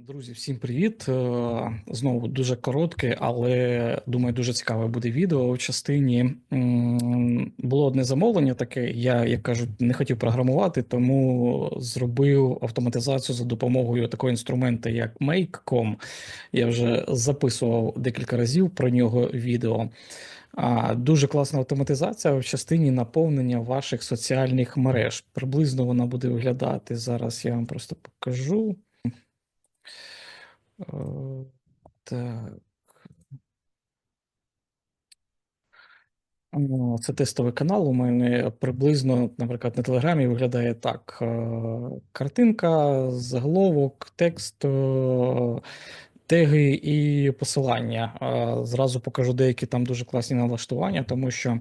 Друзі, всім привіт! Е, Знову дуже коротке, але думаю, дуже цікаве буде відео у частині. Було одне замовлення таке. Я, як кажуть, не хотів програмувати, тому зробив автоматизацію за допомогою такого інструменту, як Make.com. Я вже записував декілька разів про нього відео. Дуже класна автоматизація в частині наповнення ваших соціальних мереж. Приблизно вона буде виглядати. Зараз я вам просто покажу. Е, Так. Це тестовий канал. У мене приблизно, наприклад, на Телеграмі виглядає так: е, картинка, заголовок, текст, е, теги і посилання. Е, Зразу покажу деякі там дуже класні налаштування, тому що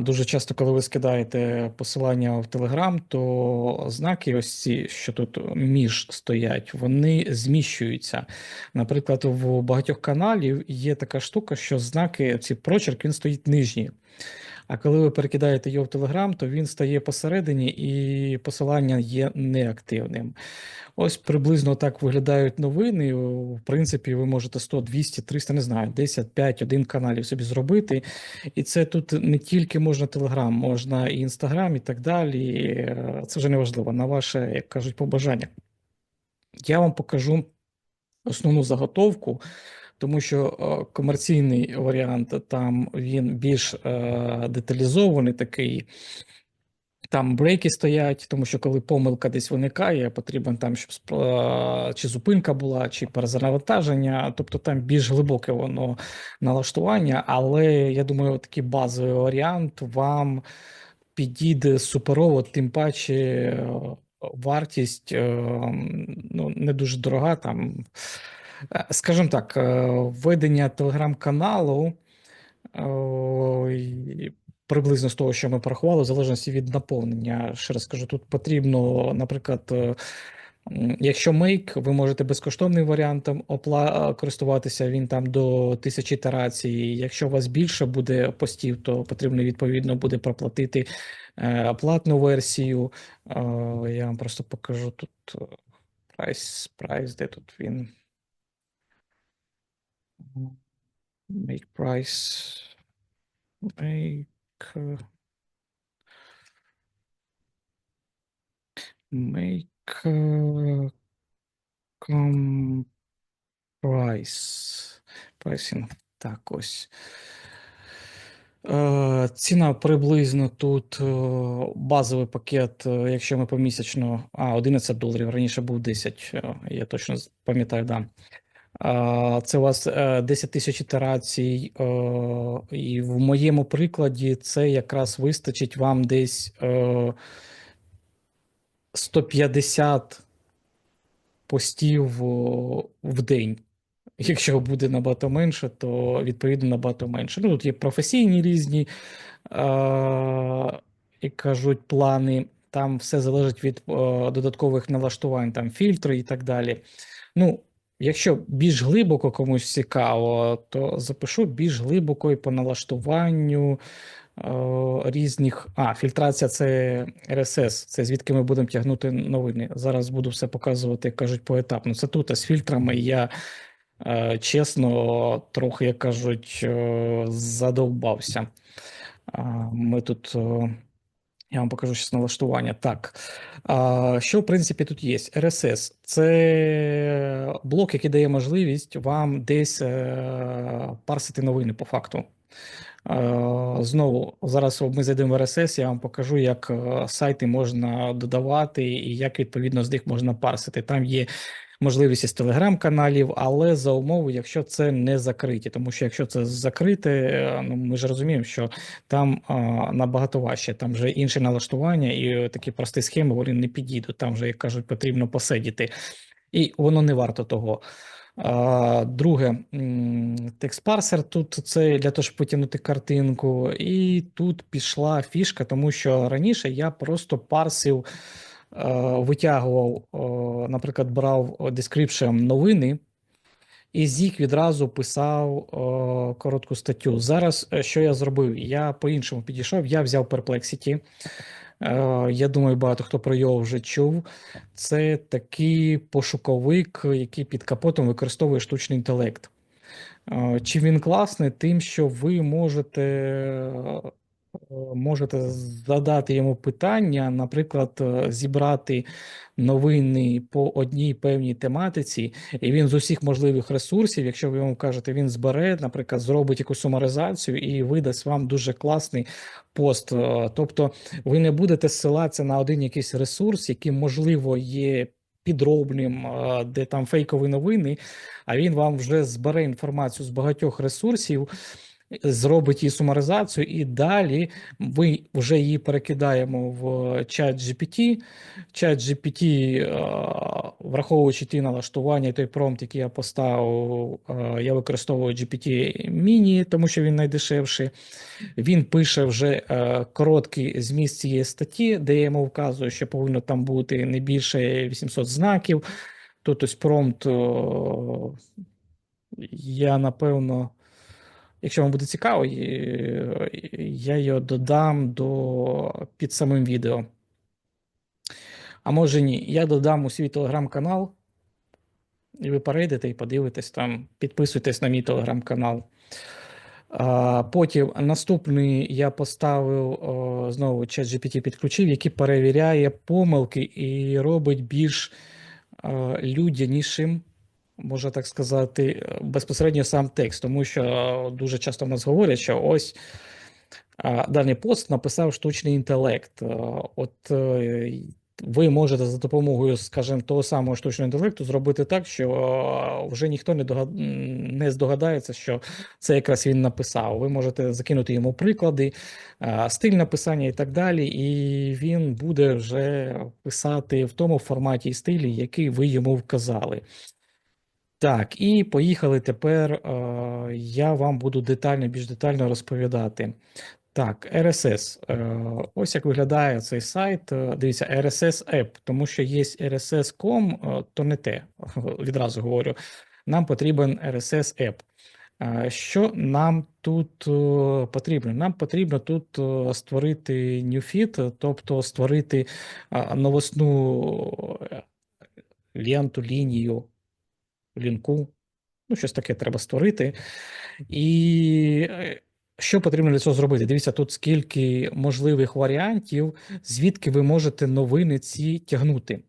Дуже часто, коли ви скидаєте посилання в Телеграм, то знаки, ось ці, що тут між стоять, вони зміщуються. Наприклад, в багатьох каналів є така штука, що знаки, ці прочерк, він стоїть нижній. А коли ви перекидаєте його в Telegram, то він стає посередині і посилання є неактивним. Ось приблизно так виглядають новини. В принципі, ви можете 100, 200, 300, не знаю, 10, 5, 1 каналів собі зробити. І це тут не тільки можна Telegram, можна і Instagram, і так далі. Це вже не важливо, на ваше, як кажуть, побажання. Я вам покажу основну заготовку. Тому що е, комерційний варіант там він більш е, деталізований такий. Там брейки стоять, тому що коли помилка десь виникає, потрібен там, щоб е, чи зупинка була, чи перезавантаження. Тобто там більш глибоке воно налаштування. Але я думаю, такий базовий варіант вам підійде суперово, тим паче вартість ну, не дуже дорога. Там, скажімо так, е, введення телеграм-каналу. Приблизно з того, що ми порахували, в залежності від наповнення. Ще раз скажу, тут потрібно, наприклад, е, якщо Make, ви можете безкоштовним варіантом опла... користуватися, він там до тисячі ітерацій. Якщо у вас більше буде постів, то потрібно відповідно буде проплатити е, платну версію. Е, Я вам просто покажу тут е, прайс, прайс, де тут він. Make price. Make. uh, Make. uh, com price. Pricing. Так, ось. Е, Ціна приблизно тут е, базовий пакет, е, якщо ми помісячно, а 11 доларів, раніше був 10, е, я точно пам'ятаю, да. Це у вас е, 10 тисяч ітерацій, е, і в моєму прикладі це якраз вистачить вам десь е, 150 постів в день. Якщо буде набагато менше, то відповідно набагато менше. Ну, тут є професійні різні, е, як кажуть, плани. Там все залежить від е, додаткових налаштувань, там фільтри і так далі. Ну, якщо більш глибоко комусь цікаво, то запишу більш глибоко і по налаштуванню е, різних. А, фільтрація це RSS, це звідки ми будемо тягнути новини. Зараз буду все показувати, як кажуть, поетапно. Це тут, а з фільтрами я. Е, Чесно, трохи, як кажуть, е, задовбався. Ми тут. Я вам покажу щось налаштування. Так. А, Що, в принципі, тут є? RSS це блок, який дає можливість вам десь е, парсити новини по факту. Е, Знову, зараз ми зайдемо в RSS, я вам покажу, як е, сайти можна додавати і як відповідно з них можна парсити. Там є можливість із телеграм-каналів, але за умови, якщо це не закриті. Тому що якщо це закрите, е, ну ми ж розуміємо, що там а, набагато важче, там вже інше налаштування, і такі прості схеми вони не підійдуть. Там вже, як кажуть, потрібно посидіти. І воно не варто того. Друге, текст-парсер тут це для того, щоб потягнути картинку. І тут пішла фішка, тому що раніше я просто парсив, витягував, е, наприклад, брав description новини. І з їх відразу писав е, коротку статтю. Зараз е, що я зробив? Я по-іншому підійшов. Я взяв Perplexity, Е, Я думаю, багато хто про його вже чув. Це такий пошуковик, який під капотом використовує штучний інтелект. Е, Чим він класний? Тим, що ви можете, е, можете задати йому питання, наприклад, е, зібрати новини по одній певній тематиці, і він з усіх можливих ресурсів, якщо ви йому кажете, він збере, наприклад, зробить якусь сумаризацію і видасть вам дуже класний пост. Е, Тобто ви не будете ссилатися на один якийсь ресурс, який, можливо, є підробним, е, де там фейкові новини, а він вам вже збере інформацію з багатьох ресурсів. Зробить її сумаризацію, і далі ми вже її перекидаємо в чат GPT. Чат GPT, е, враховуючи ті налаштування, і той промпт, який я поставив, е, я використовую GPT Mini, тому що він найдешевший. Він пише вже е, короткий зміст цієї статті, де я йому вказую, що повинно там бути не більше 800 знаків. Тут ось промпт, я напевно, якщо вам буде цікаво, я його додам до, під самим відео. А може ні, я додам у свій телеграм-канал, і ви перейдете і подивитесь там, підписуйтесь на мій телеграм-канал. Потім наступний я поставив знову чат GPT підключив, який перевіряє помилки і робить більш людянішим, можна так сказати, е, безпосередньо сам текст, тому що е, дуже часто в нас говорять, що ось даний пост написав штучний інтелект. Е, От е, ви можете за допомогою, скажімо, того самого штучного інтелекту зробити так, що е, вже ніхто не догад... не здогадається, що це якраз він написав. Ви можете закинути йому приклади, е, стиль написання і так далі, і він буде вже писати в тому форматі і стилі, який ви йому вказали. Так, і поїхали тепер. е, Я вам буду детально, більш детально розповідати. Так, RSS. Е, Ось як виглядає цей сайт. Е, Дивіться, RSS App, тому що є RSS.com, то не те. Відразу говорю. Нам потрібен RSS App. Що нам тут потрібно? Нам потрібно тут створити new feed, тобто створити новосну ленту, лінію, лінку. Ну, щось таке треба створити. І е, що потрібно для цього зробити? Дивіться, тут скільки можливих варіантів, звідки ви можете новини ці тягнути.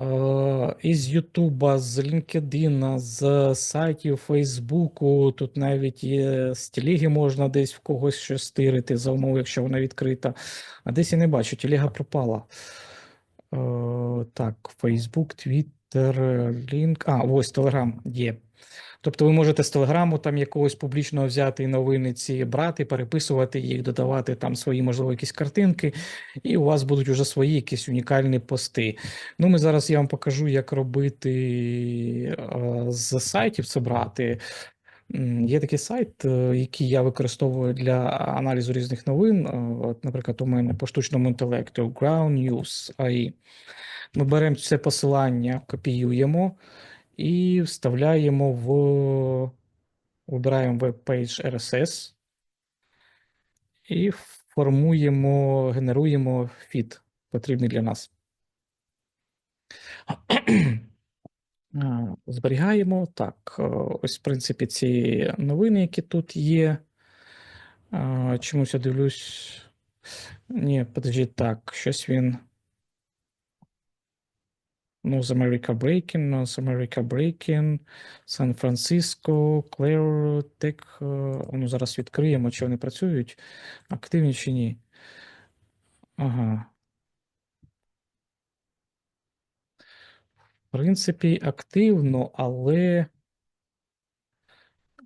Е, Із Ютуба, з LinkedIn, з сайтів Фейсбуку, тут навіть є з телеги можна десь в когось щось стирити за умови, якщо вона відкрита. А десь я не бачу, телега пропала. Е, Так, Facebook, Twitter, Link. А, ось Telegram є. Тобто ви можете з Телеграму там якогось публічного взяти новини ці брати, переписувати їх, додавати там свої, можливо, якісь картинки, і у вас будуть уже свої якісь унікальні пости. Ну, ми зараз я вам покажу, як робити з сайтів це брати. Є такий сайт, е, який я використовую для аналізу різних новин. Е, От, наприклад, у мене по штучному інтелекту Ground News AI. Ми беремо це посилання, копіюємо і вставляємо в вибираємо webpage RSS і формуємо, генеруємо фід, потрібний для нас. Зберігаємо. Так, е, ось, в принципі, ці новини, які тут є. Чомусь я дивлюсь. Ні, подождіть, так, щось він. З America Breaking, з America Breaking, Сан-Франциско, Claire Tech. е, Ну, зараз відкриємо, чи вони працюють. Активні чи ні. Ага. В принципі, активно, але.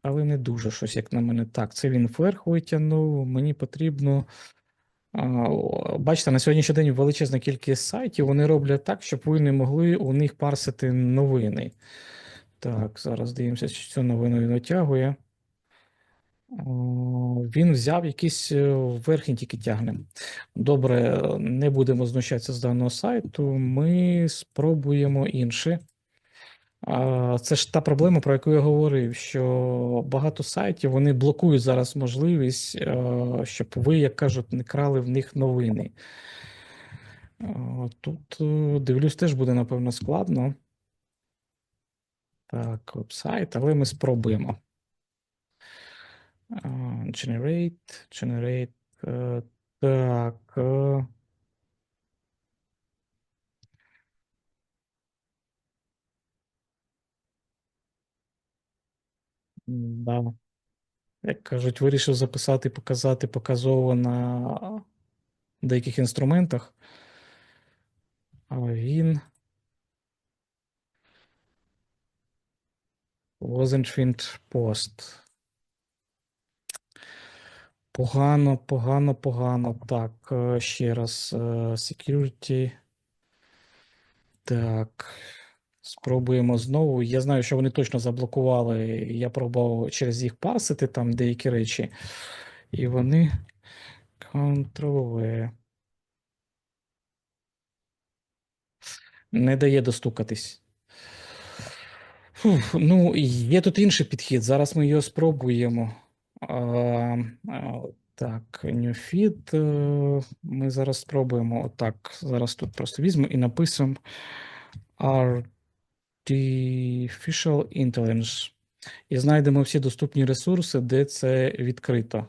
Але не дуже щось, як на мене. Так, це він вверх витягнув. Мені потрібно. Бачите, на сьогоднішній день величезна кількість сайтів. Вони роблять так, щоб ви не могли у них парсити новини. Так, зараз дивимося, чи цю новину він витягує. О, Він взяв якийсь е, верхній тільки тягне. Добре, не будемо знущатися з даного сайту. Ми спробуємо інше. Це ж та проблема, про яку я говорив, що багато сайтів вони блокують зараз можливість, е, щоб ви, як кажуть, не крали в них новини. Е, Тут е, дивлюсь, теж буде, напевно, складно. Так, веб-сайт, але ми спробуємо. Generate, generate. Так. Да. Як кажуть, вирішив записати, показати показово на деяких інструментах. А він find post. Погано, погано, погано. Так, е, ще раз. е, Security. Так. Спробуємо знову. Я знаю, що вони точно заблокували. Я пробував через їх парсити там деякі речі. І вони Ctrl-V. Не дає достукатись. Фух, ну, є тут інший підхід. Зараз ми його спробуємо. А, а, так, new feed. е, Ми зараз спробуємо. Отак. Зараз тут просто візьмемо і напишемо Artificial Intelligence. І знайдемо всі доступні ресурси, де це відкрито.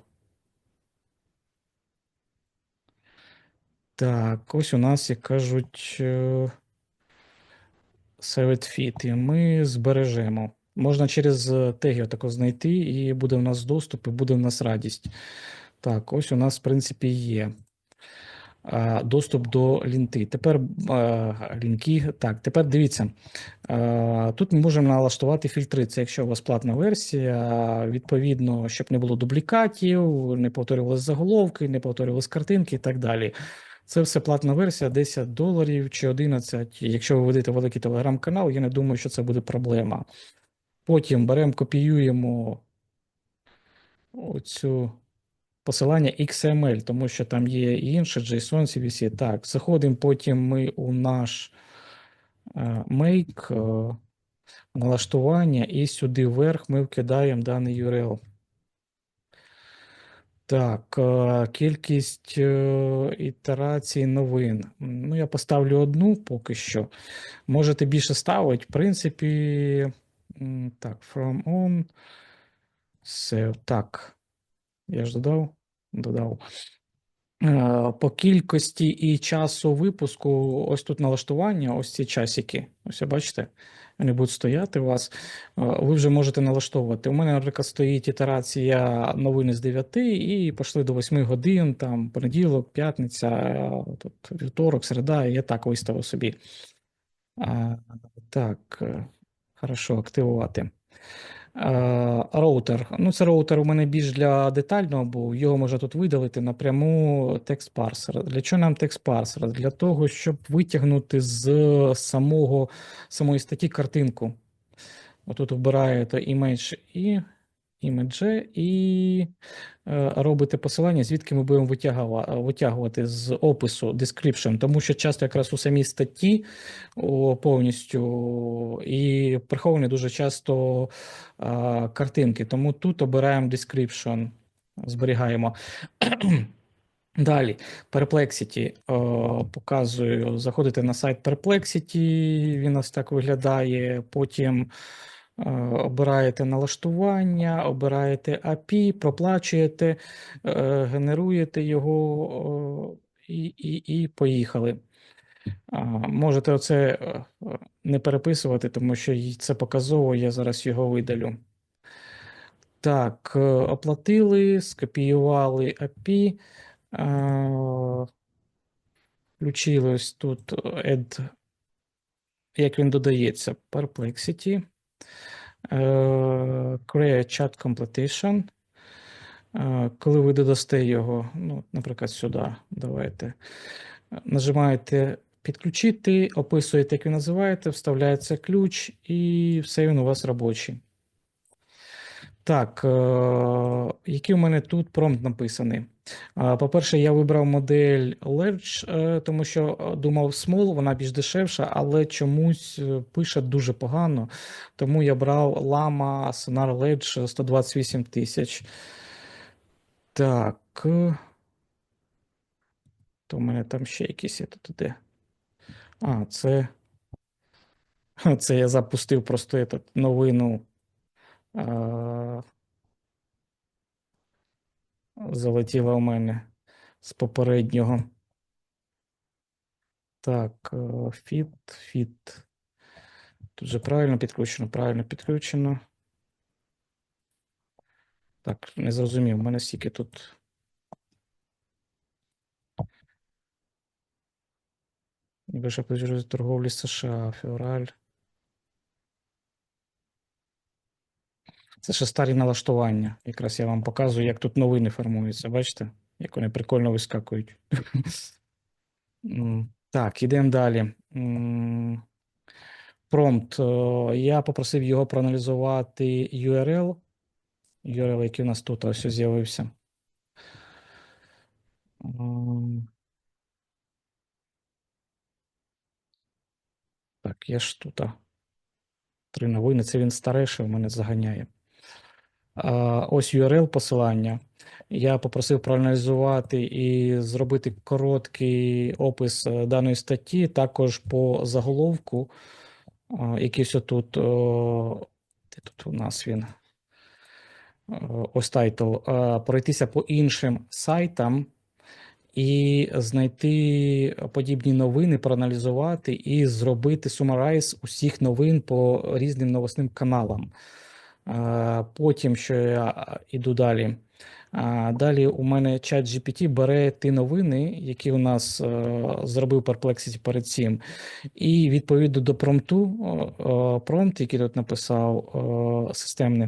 Так, ось у нас, як кажуть, е, Fit, і ми збережемо. Можна через е, теги отако знайти, і буде в нас доступ, і буде в нас радість. Так, ось у нас, в принципі, є доступ до лінти. Тепер лінки. Так, тепер дивіться. Тут ми можемо налаштувати фільтри. Це якщо у вас платна версія, відповідно, щоб не було дублікатів, не повторювалися заголовки, не повторювалися картинки і так далі. Це все платна версія 10 доларів чи 11. Якщо ви ведете великий телеграм-канал, я не думаю, що це буде проблема. Потім беремо, копіюємо оцю посилання XML, тому що там є і інше JSON, CVC. Так, заходимо потім ми у наш е, make е, налаштування, і сюди вверх ми вкидаємо даний URL. Так, е, кількість ітерацій новин. Ну, я поставлю одну поки що. Можете більше ставити. В принципі, так, from on. Save. Так. Я ж додав? Додав. Е, По кількості і часу випуску, ось тут налаштування, ось ці часики. Ось бачите, вони будуть стояти у вас. Е, Ви вже можете налаштовувати. У мене, наприклад, стоїть ітерація новини з 9 і пішли до 8 годин, там понеділок, п'ятниця, е, тут вівторок, середа, і я так виставив собі. Так, хорошо, активувати. Е, Роутер. Ну, це роутер у мене більш для детального, бо його можна тут видалити напряму текст парсер. Для чого нам текст парсер? Для того, щоб витягнути з самого, самої статті картинку. Отут вбираєте image і image і е, робите посилання, звідки ми будемо витягувати, з опису description, тому що часто якраз у самій статті повністю і приховані дуже часто картинки. Тому тут обираємо description, зберігаємо. Далі, Perplexity. О, показую. Заходите на сайт Perplexity, він ось так виглядає. Потім е, обираєте налаштування, обираєте API, проплачуєте, е, генеруєте його і, і, і поїхали. Можете оце е, е, не переписувати, тому що це показово, я зараз його видалю. Так, е, оплатили, скопіювали API, е, включили ось тут е, add, як він додається, Perplexity, е, Create Chat Completion. Коли ви додасте його, ну, наприклад, сюди, давайте. Нажимаєте підключити, описуєте, як ви називаєте, вставляється ключ, і все він у вас робочий. Так, е, який у мене тут промпт написаний? По-перше, я вибрав модель Ledge, е, тому що е, думав Small, вона більш дешевша, але чомусь е, пише дуже погано. Тому я брав Lama Sonar Ledge 128 тисяч. Так. е, То в мене там ще якісь є тут іде. А, це. Це я запустив просто этот, новину. А, залетіла у мене з попереднього. Так, е, фіт, фіт. Тут же правильно підключено, правильно підключено. Так, не зрозумів, у мене стільки тут. Більше платежі торговлі США, февраль. Це ще старі налаштування. Якраз я вам показую, як тут новини формуються. Бачите, як вони прикольно вискакують. Так, ідемо далі. Промпт. Е, Я попросив його проаналізувати URL. URL, який у нас тут ось з'явився. Так, є ж тут. Три новини. Це він старейший, у мене заганяє. Ось URL посилання. Я попросив проаналізувати і зробити короткий опис е, даної статті, також по заголовку. а, Якийсь отут, о, де тут у нас він? Е, Ось тайтл. Пройтися по іншим сайтам і знайти подібні новини, проаналізувати і зробити сумарайз усіх новин по різним новосним каналам. Е, Потім, що я іду далі. Далі у мене чат GPT бере ті новини, які у нас е, зробив Perplexity перед цим, і відповідно до промпту, е, е, промпт, який тут написав е, системний,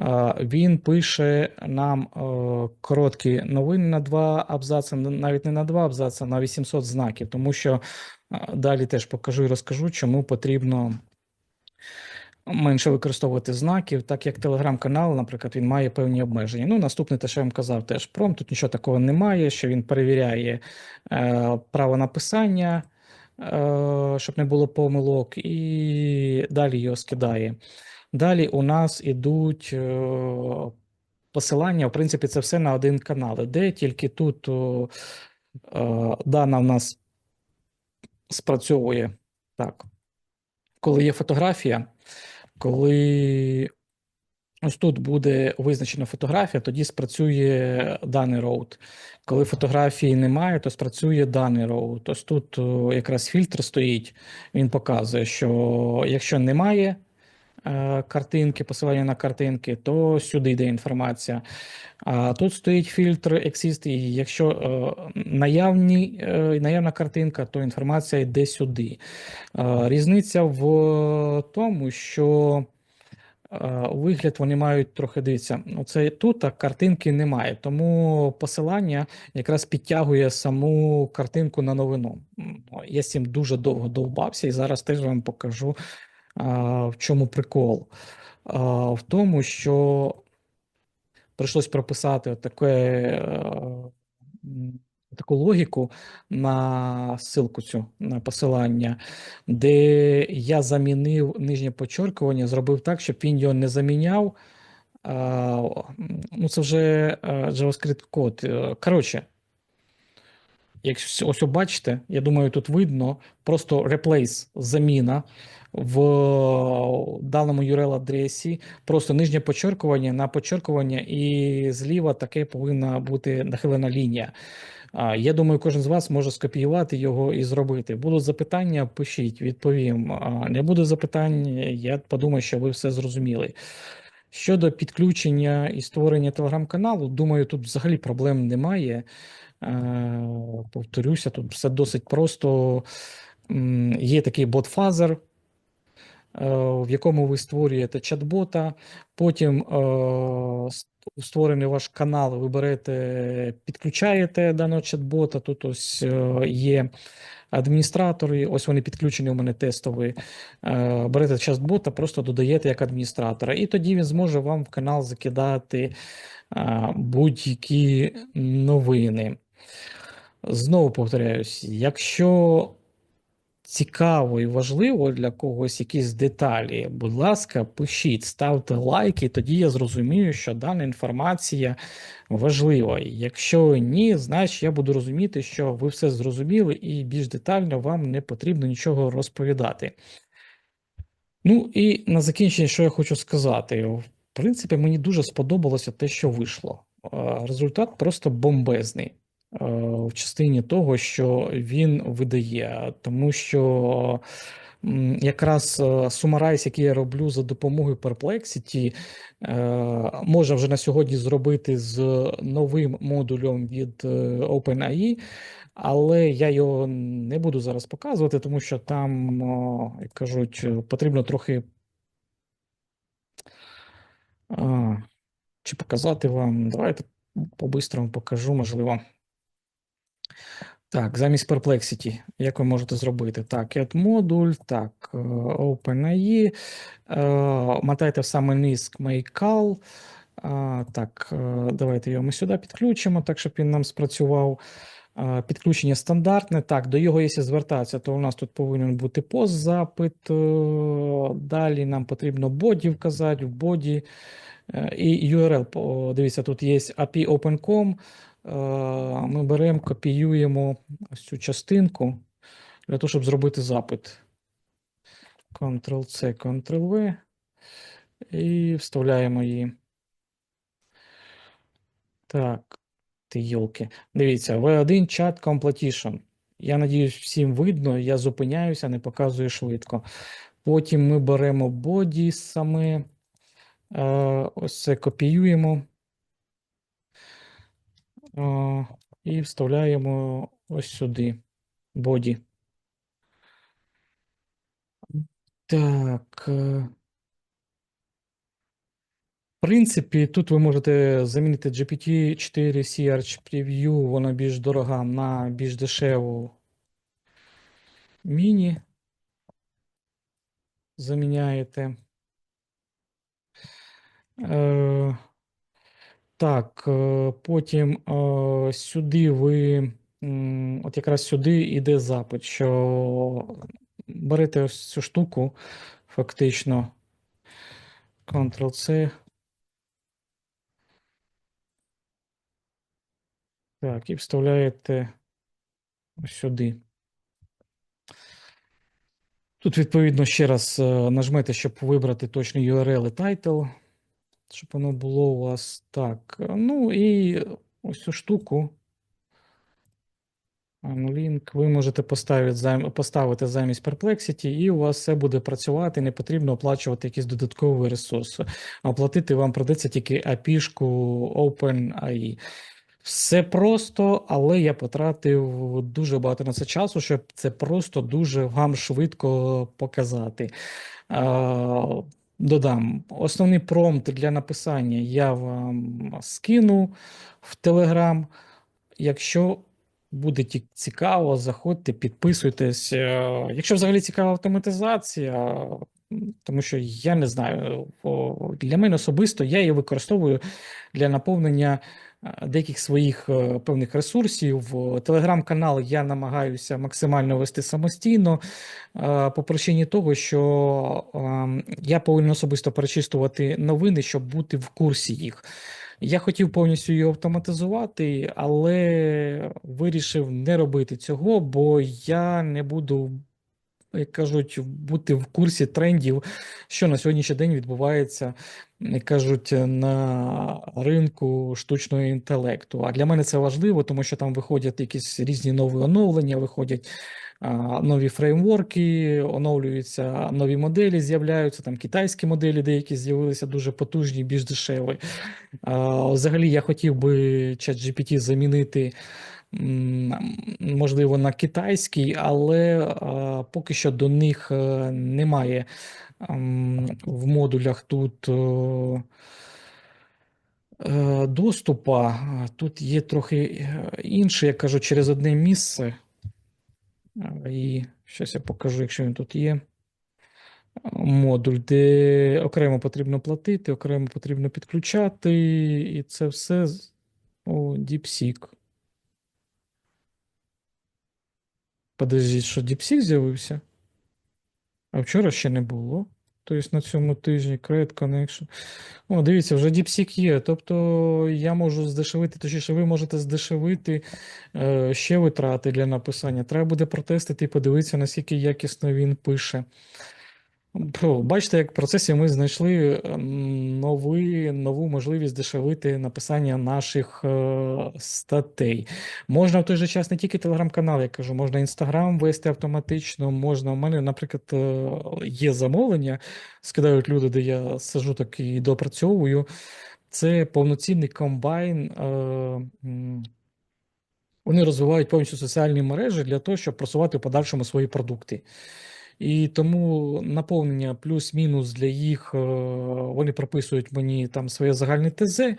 е, він пише нам е, короткі новини на два абзаци, навіть не на два абзаци, а на 800 знаків, тому що е, далі теж покажу і розкажу, чому потрібно менше використовувати знаків, так як телеграм-канал, наприклад, він має певні обмеження. Ну, наступне, те, що я вам казав, теж пром, тут нічого такого немає, що він перевіряє е, право написання, е, щоб не було помилок, і далі його скидає. Далі у нас ідуть е, посилання, в принципі, це все на один канал, де тільки тут е, дана в нас спрацьовує так. Коли є фотографія, коли ось тут буде визначена фотографія, тоді спрацює даний роут. Коли фотографії немає, то спрацює даний роут. Ось тут якраз фільтр стоїть, він показує, що якщо немає картинки, посилання на картинки, то сюди йде інформація. А тут стоїть фільтр Exist, і якщо е, наявні, е, наявна картинка, то інформація йде сюди. Е, Різниця в тому, що е, вигляд вони мають трохи дивіться. Оце тут а картинки немає, тому посилання якраз підтягує саму картинку на новину. Я з цим дуже довго довбався, і зараз теж вам покажу, в чому прикол. В тому, що прийшлось прописати таке, е, таку логіку на ссылку цю на посилання, де я замінив нижнє подчеркування, зробив так, щоб він його не заміняв. Ну, це вже е, JavaScript код. Е, Коротше, Якщо ось бачите, я думаю, тут видно просто replace заміна в даному URL адресі, просто нижнє почеркування на почеркування, і зліва таке повинна бути нахилена лінія. Я думаю, кожен з вас може скопіювати його і зробити. Будуть запитання, пишіть, відповім. Не буде запитань, я подумаю, що ви все зрозуміли. Щодо підключення і створення телеграм-каналу, думаю, тут взагалі проблем немає. Е, Повторюся, тут все досить просто. Є такий бот-фазер, е, в якому ви створюєте чат-бота, потім е, створений ваш канал, ви берете, підключаєте даного чат-бота. Тут ось є адміністратори, ось вони підключені у мене тестові. Берете чат-бота, просто додаєте як адміністратора, і тоді він зможе вам в канал закидати будь-які новини. Знову повторяюсь, якщо цікаво і важливо для когось якісь деталі, будь ласка, пишіть, ставте лайки, тоді я зрозумію, що дана інформація важлива. Якщо ні, значить я буду розуміти, що ви все зрозуміли, і більш детально вам не потрібно нічого розповідати. Ну і на закінчення, що я хочу сказати. В принципі, мені дуже сподобалося те, що вийшло. Е, Результат просто бомбезний в частині того, що він видає, тому що якраз е, сумарайз, який я роблю за допомогою Perplexity, е, можна вже на сьогодні зробити з новим модулем від е, OpenAI, але я його не буду зараз показувати, тому що там, як кажуть, потрібно трохи. Чи показати вам? Давайте по-бистрому покажу, можливо. Так, замість Perplexity, як ви можете зробити? Так, add модуль, так, е, OpenAI, е, мотайте в самий низ Make Call. А, Так, е, давайте його ми сюди підключимо, так, щоб він нам спрацював. Підключення стандартне. Так, до його, якщо звертатися, то у нас тут повинен бути пост-запит. Далі нам потрібно боді вказати, в боді. І URL, дивіться, тут є API OpenCom. Е, Ми беремо, копіюємо ось цю частинку для того, щоб зробити запит. Ctrl-C, Ctrl-V і вставляємо її. Так, ти йолки. Дивіться, V1 Chat Completion. Я надіюсь, всім видно. Я зупиняюся, не показую швидко. Потім ми беремо body саме. е, Ось це копіюємо. І вставляємо ось сюди. Body. Так. е, В принципі, тут ви можете замінити GPT-4 Search Preview, вона більш дорога на більш дешеву міні. Заміняєте. Е, так, е, потім е, сюди ви, от якраз сюди йде запит, що берете ось цю штуку, фактично, Ctrl-C. Так, і вставляєте сюди. Тут, відповідно, ще раз е, нажмете, щоб вибрати точний URL і title, щоб воно було у вас так. Ну і ось цю штуку. Unlink ви можете поставити, поставити замість Perplexity, і у вас все буде працювати, не потрібно оплачувати якісь додаткові ресурси. Оплатити вам придеться тільки API-шку OpenAI. Все просто, але я потратив дуже багато на це часу, щоб це просто дуже вам швидко показати. Додам основний промпт для написання я вам скину в Телеграм. Якщо буде цікаво, заходьте, підписуйтесь. Е, Якщо взагалі цікава автоматизація, тому що я не знаю, для мене особисто я її використовую для наповнення деяких своїх е, певних ресурсів. Е, Телеграм-канал я намагаюся максимально вести самостійно, е, по причині того, що ем, я повинен особисто перечистувати новини, щоб бути в курсі їх. Я хотів повністю її автоматизувати, але вирішив не робити цього, бо я не буду, як кажуть, бути в курсі трендів, що на сьогоднішній день відбувається, як кажуть, на ринку штучного інтелекту. А для мене це важливо, тому що там виходять якісь різні нові оновлення, виходять нові фреймворки, оновлюються нові моделі, з'являються там китайські моделі, деякі з'явилися дуже потужні, більш дешеві. Взагалі, я хотів би ChatGPT замінити, можливо, на китайський, але поки що до них е, немає в модулях тут. е, Е, доступа. Тут є трохи інше, я кажу, через одне місце. І щось я покажу, якщо він тут є. Модуль, де окремо потрібно платити, окремо потрібно підключати, і це все у DeepSeek. Подождіть, що Діпсік з'явився? А вчора ще не було. Тобто на цьому тижні Create Connection. О, дивіться, вже DeepSeek є. Тобто я можу здешевити, точніше, ви можете здешевити е, ще витрати для написання. Треба буде протестити і подивитися, наскільки якісно він пише. Бачите, як в процесі ми знайшли ем, нову можливість дешевити написання наших е, статей. Можна в той же час не тільки телеграм-канал, я кажу, можна інстаграм вести автоматично. Можна. У мене, наприклад, е, є замовлення, скидають люди, де я сижу так і допрацьовую. Це повноцінний комбайн. Е, вони розвивають повністю соціальні мережі для того, щоб просувати в подальшому свої продукти. І тому наповнення плюс-мінус для їх, е, вони прописують мені там своє загальне ТЗ, е,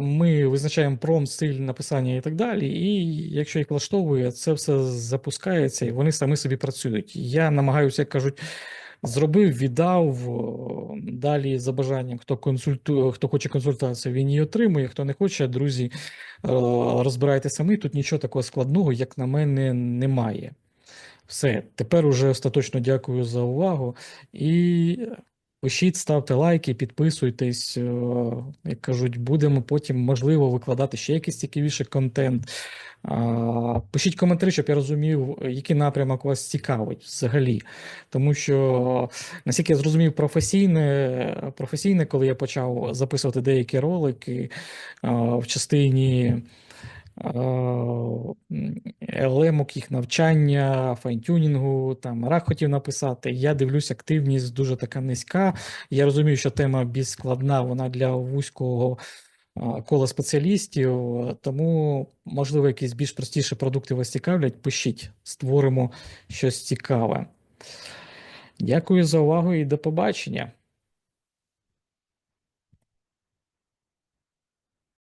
ми визначаємо пром, стиль написання і так далі. І якщо їх влаштовує, це все запускається і вони самі собі працюють. Я намагаюся, як кажуть, зробив, віддав далі за бажанням. Хто консультує, хто хоче консультацію, він її отримує. Хто не хоче, друзі, е, розбирайте самі. Тут нічого такого складного, як на мене, немає. Все, тепер уже остаточно дякую за увагу. І пишіть, ставте лайки, підписуйтесь. е, Як кажуть, будемо потім, можливо, викладати ще якийсь цікавіший контент. Пишіть коментарі, щоб я розумів, який напрямок вас цікавить взагалі. Тому що, наскільки я зрозумів, професійне, професійне, коли я почав записувати деякі ролики в частині. LM, їх навчання, файнтюнінгу, там рак хотів написати. Я дивлюсь, активність дуже така низька. Я розумію, що тема більш складна, вона для вузького кола спеціалістів, тому, можливо, якісь більш простіші продукти вас цікавлять. Пишіть, створимо щось цікаве. Дякую за увагу і до побачення.